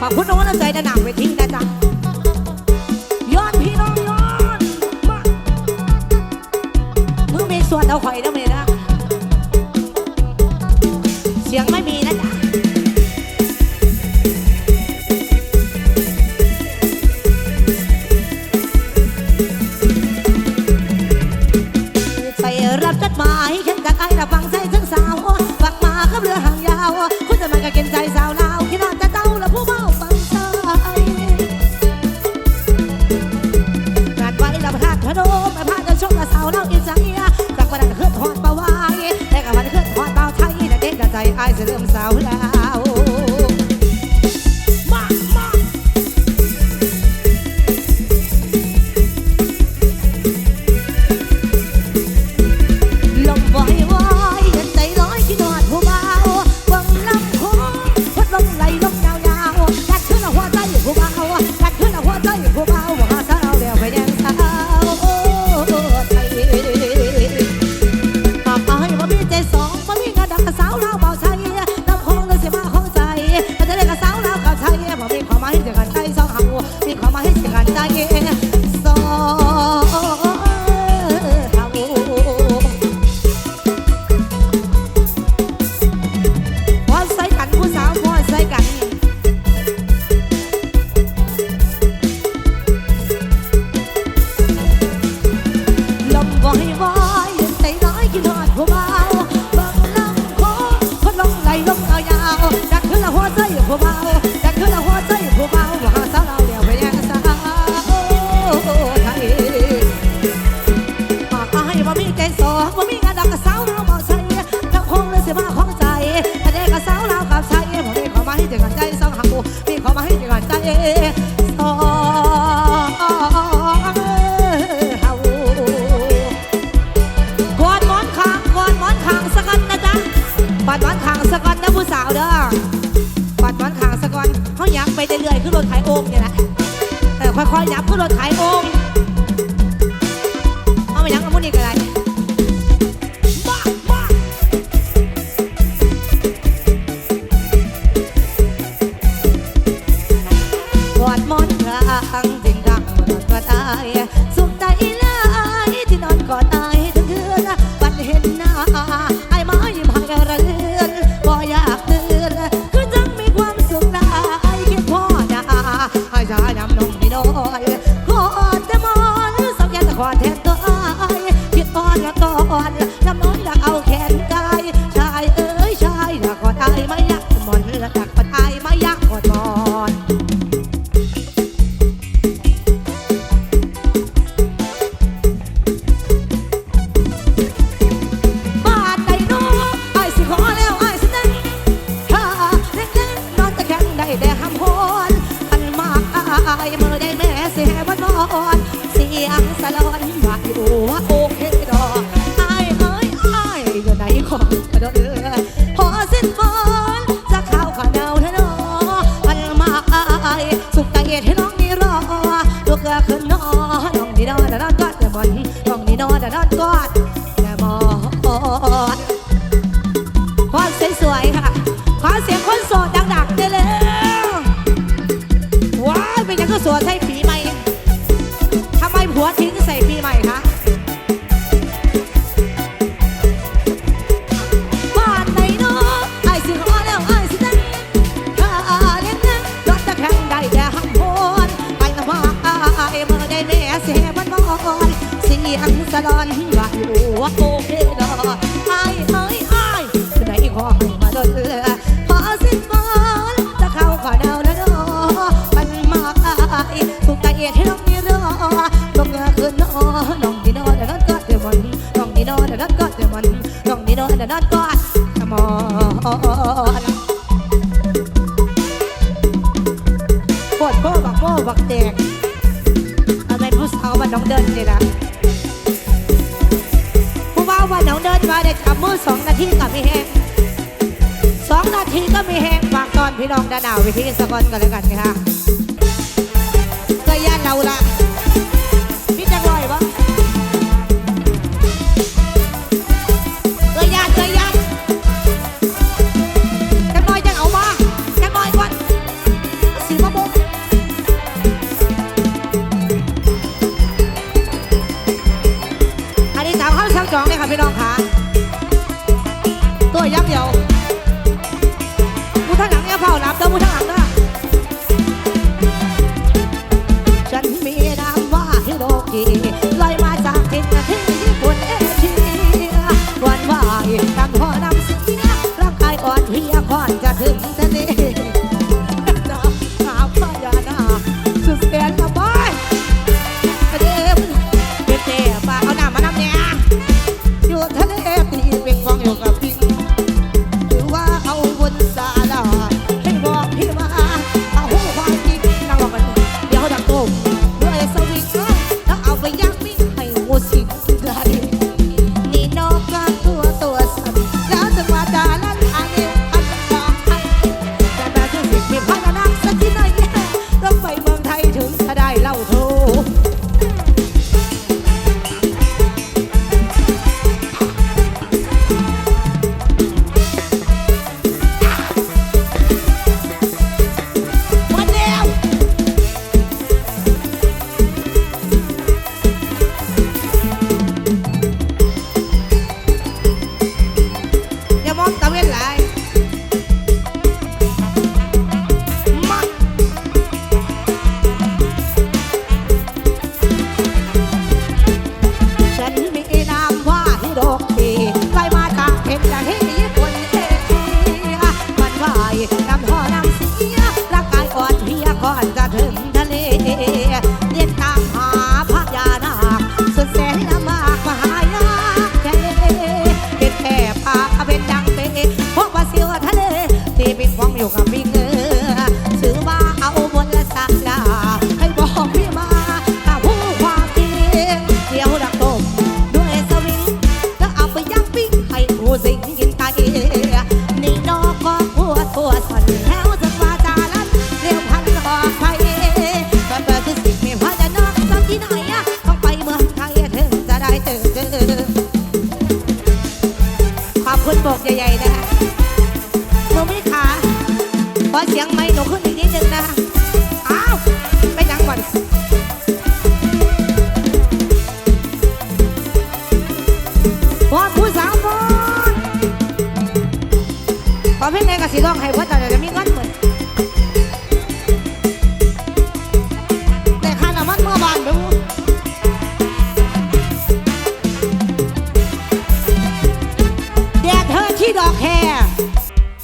ขาบคุณน้องล้ำใจด้านหนังเวทีนะจ๊ะย้อนพี่น้องย้อดมามึงมีส่วนเอาข่อยได้ไหมนะ เสียงไม่มีนะจ๊ะใส่รับจดหมายฉันกับไอ้ระฟังใส่ ขึ้นรถไถองค์เนี่ยนะแต่ค่อยๆยับขึ้นรถไถองค์เอาไปยังกับมุอีกอะไร เป็นยังก็สวนใส่ปีใหม่ทำไมผัวทิ้งใส่ปีใหม่คะ บักแตกเอาไปผู้สาวบ้านน้องเดินเลยนะผู้ว่าบ้านน้องเดินมาได้จับมือสองนาทีกับพี่แหงสองนาทีก็มีแหงฝากตอนพี่น้องดานาววิธีสกอนกันแล้วกันนะคะก็ย่านเราละ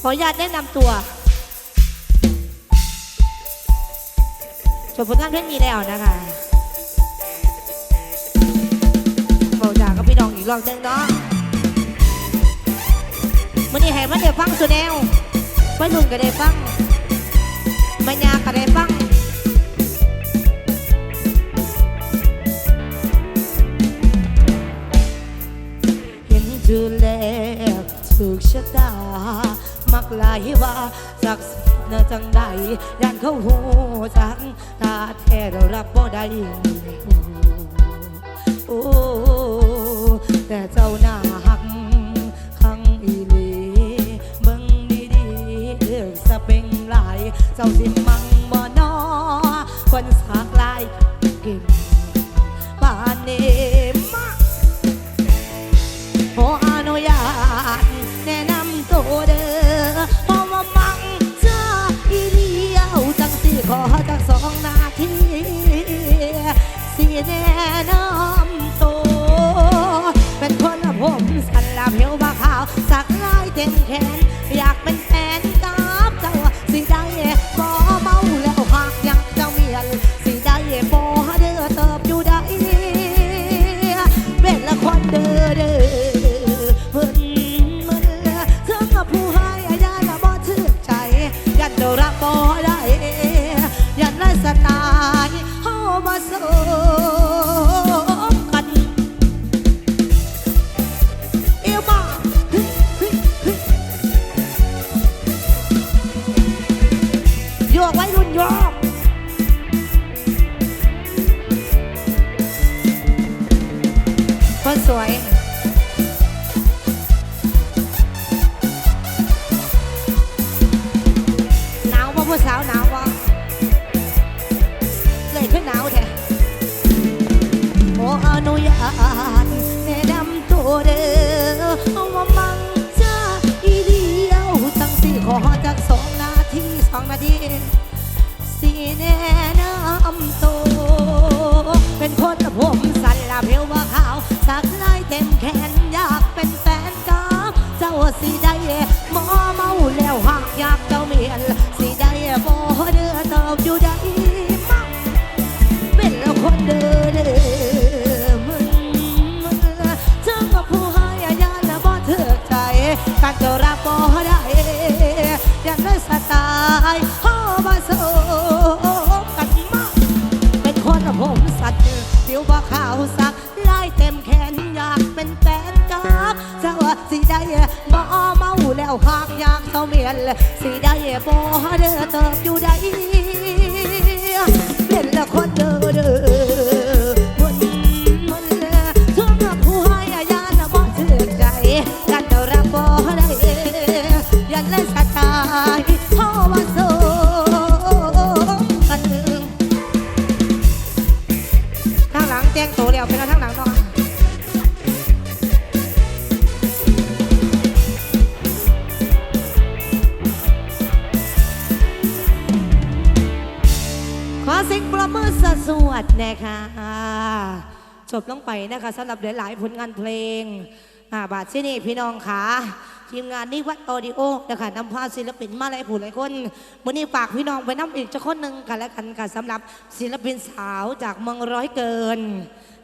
ขออนุญาตแนะนำตัวส่วนผลงานเพลงนี้แล้วนะคะบอกจากกับพี่น้องอีกรอบนึงเนาะมันนี่ให้มันเดี๋ยวฟังสุดแนวไม่นุ่นก็ได้ฟังมันยาก็ได้ฟัง สักสินะจังใดยันเขาหูจังตาแท้เรารับบ่ได้โอ้แต่เจ้าหน้าหักขังอีเลีเบิ่งดีๆเลือกสเปงหลาย เจ้าสิมัง แนะนำตัวเป็นคนผมสันลาเพียวบาขาว สักลายเต็มแขน อยากเป็นแฟนกับเจ้าสิได้บ่เมาแล้วหากอยากเจ้าเมียนสิได้บ่เด้อเติบอยู่ได้เป็นละครเด้อเด้อมึนมึนเธอกับผู้ให้อาญาละบ่ชื่นใจยันเดรักบ่ได้ยันไล่สไตล์เฮามาสู้ สวยหนาวป่ะผู้สาวหนาวป่เลยขึ้นหนาวแท้ขออนุญาตแนะนำตัวเด้อเอาว่ามังจ้าอีเดียวตั้งสี่ขอจากสองนาทีสองนาทีสี่แนะนำตัวเป็นคนผมสันลาเพียวว่าขาวสัก เต็มแขนอยากเป็นแฟนกับเจ้าสีได้หมอเมาแล้ว สิได้บ่เด้อเติบอยู่ได้เป็นละคนเด้อเด้อมันมันชอบกับผู้ให้อาญาละบ่ถือใจกันเดารับบ่ได้ยันเล่นสไตล์เฮามาสมกันทางหลังแจ้งโตแล้วเป็นทางหลังเนาะ ประสวดนะคะจบลงไปนะคะสำหรับหลาย ๆ ผลงานเพลงบาทที่นี่พี่น้องค่ะ ทีมงานนี่วัดออดิโอนะคะนำพาศิลปินมาหลายผู้หลายคนวันนี้ฝากพี่น้องไปน้ำอีกจะคนหนึ่งกันแล้วกันค่ะสำหรับศิลปินสาวจากเมืองร้อยเกิน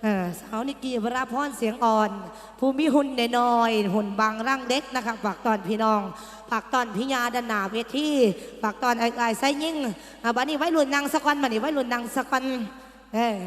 เอ่อสาวนิกีวราพรเสียงอ่อน ภูมิหุ่นน้อย หุ่นบางร่างเด็กนะคะฝากตอนพี่น้องฝากตอนพิญาดนาเวทีฝากตอนไอ้ไอ้ไส้ยิ่งอะบัดนี้ไว้รุ่นนางสะกันบัดนี้ไว้รุ่นนางสะกันเออ